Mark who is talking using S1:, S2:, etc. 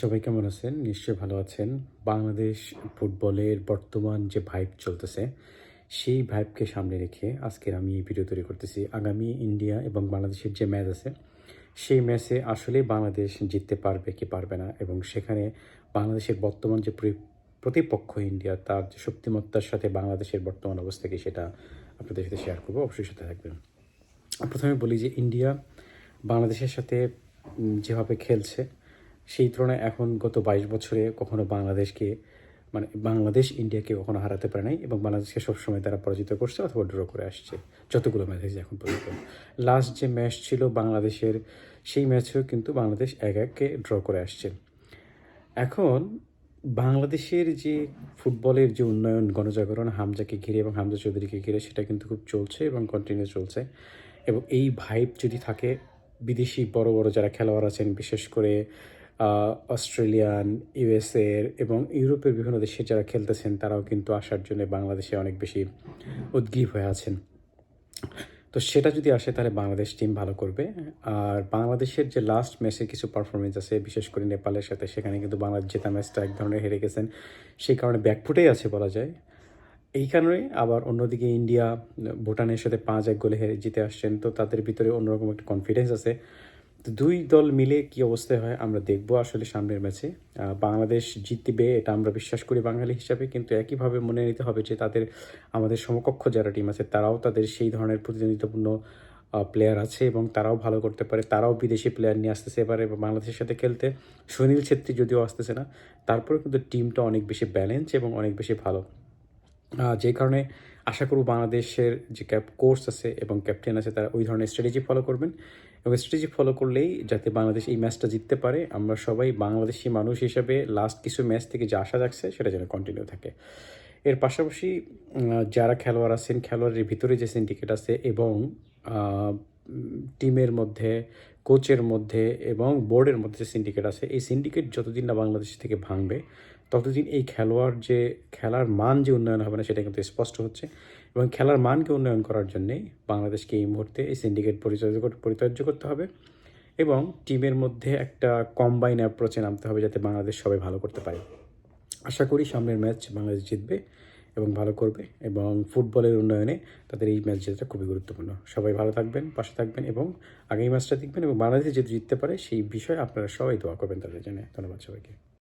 S1: সবাই কেমন আছেন? নিশ্চয়ই ভালো আছেন। বাংলাদেশ ফুটবলের বর্তমান যে ভাইব চলতেছে, সেই ভাইবকে সামনে রেখে আজকের আমি এই ভিডিও তৈরি করতেছি। আগামী ইন্ডিয়া এবং বাংলাদেশের যে ম্যাচ আছে, সেই ম্যাচে আসলে বাংলাদেশ জিততে পারবে কি পারবে না এবং সেখানে বাংলাদেশের বর্তমান যে প্রতিপক্ষ ইন্ডিয়া তার যে শক্তিমত্তার সাথে বাংলাদেশের বর্তমান অবস্থা কি সেটা আপনাদের সাথে শেয়ার করব। অবশ্যই সাথে থাকবেন। প্রথমে বলি যে ইন্ডিয়া বাংলাদেশের সাথে যেভাবে খেলছে সেই তুলনায় এখন গত বাইশ বছরে কখনো বাংলাদেশকে মানে বাংলাদেশ ইন্ডিয়াকে কখনো হারাতে পারে নাই এবং বাংলাদেশকে সবসময় তারা পরাজিত করছে অথবা ড্র করে আসছে। যতগুলো ম্যাচ হয়েছে এখন পর্যন্ত। লাস্ট যে ম্যাচ ছিল বাংলাদেশের, সেই ম্যাচেও কিন্তু বাংলাদেশ এক এককে ড্র করে আসছে। এখন বাংলাদেশের যে ফুটবলের যে উন্নয়ন, গণজাগরণ, হামজাকে ঘিরে এবং হামজা চৌধুরীকে ঘিরে সেটা কিন্তু খুব চলছে এবং কন্টিনিউ চলছে। এবং এই ভাইব যদি থাকে, বিদেশি বড় বড় যারা খেলোয়াড় আছেন, বিশেষ করে অস্ট্রেলিয়ান ইউএসএর এবং ইউরোপের বিভিন্ন দেশে যারা খেলতেছেন, তারাও কিন্তু আসার জন্য বাংলাদেশে অনেক বেশি উদ্গ্রীব হয়ে আছেন। তো সেটা যদি আসে, তাহলে বাংলাদেশ টিম ভালো করবে। আর বাংলাদেশের যে লাস্ট ম্যাচের কিছু পারফরমেন্স আছে, বিশেষ করে নেপালের সাথে, সেখানে কিন্তু বাংলাদেশ জেতা ম্যাচটা এক ধরনের হেরে গেছেন। সেই কারণে ব্যাকফুটেই আছে বলা যায়। এই কারণে আবার অন্যদিকে ইন্ডিয়া, ভুটানের সাথে পাঁচ এক গোলে হেরে জিতে আসছেন। তো তাদের ভিতরে অন্যরকম একটা কনফিডেন্স আছে। তো দুই দল মিলে কি অবস্থায় হয় আমরা দেখব আসলে সামনের ম্যাচে। বাংলাদেশ জিতবে, এটা আমরা বিশ্বাস করি বাঙালি হিসাবে, কিন্তু একইভাবে মনে নিতে হবে যে তাদের, আমাদের সমকক্ষ যারা টিম আছে, তারাও তাদের সেই ধরনের প্রতিদ্বন্দ্বিতাপূর্ণ প্লেয়ার আছে এবং তারাও ভালো করতে পারে, তারাও বিদেশি প্লেয়ার নিয়ে আসতেছে এবারে বাংলাদেশের সাথে খেলতে সুনীল ছেত্রী যদিও আসতেছে না তারপরে কিন্তু টিমটা অনেক বেশি ব্যালেন্স এবং অনেক বেশি ভালো। যে কারণে আশা করব বাংলাদেশের যে ক্যাপ কোর্স আছে এবং ক্যাপ্টেন আছে, তারা ওই ধরনের স্ট্র্যাটেজি ফলো করবেন। এবং স্ট্র্যাটেজি ফলো করলেই যাতে বাংলাদেশ এই ম্যাচটা জিততে পারে, আমরা সবাই বাংলাদেশি মানুষ হিসেবে লাস্ট কিছু ম্যাচ থেকে যে আশা যাচ্ছে সেটা যেন কন্টিনিউ থাকে। এর পাশাপাশি যারা খেলোয়াড় আছেন, খেলোয়াড়ের ভিতরে যে সিন্ডিকেট আছে এবং টিমের মধ্যে কোচের মধ্যে এবং বোর্ডের মধ্যে যে সিন্ডিকেট আছে, এই সিন্ডিকেট যতদিন না বাংলাদেশ থেকে ভাঙবে, ততদিন এই খেলোয়াড় যে, খেলার মান যে উন্নয়ন হবে না, সেটা কিন্তু স্পষ্ট হচ্ছে। এবং খেলার মানকে উন্নয়ন করার জন্যেই বাংলাদেশকে এই মুহূর্তে এই সিন্ডিকেট পরিচর্যা পরিচর্য করতে হবে এবং টিমের মধ্যে একটা কম্বাইন অ্যাপ্রোচে নামতে হবে যাতে বাংলাদেশ সবাই ভালো করতে পারে। আশা করি সামনের ম্যাচ বাংলাদেশ জিতবে। এবং ভালো করবে এবং ফুটবলের উন্নয়নে তাদের এই ম্যাচ জেতাটা খুবই গুরুত্বপূর্ণ। সবাই ভালো থাকবেন, পাশে থাকবেন এবং আগামী ম্যাচটা দেখবেন এবং বাংলাদেশ যেহেতু জিততে পারে সেই বিষয়ে আপনারা সবাই দোয়া করবেন তাদের জন্য। ধন্যবাদ সবাইকে।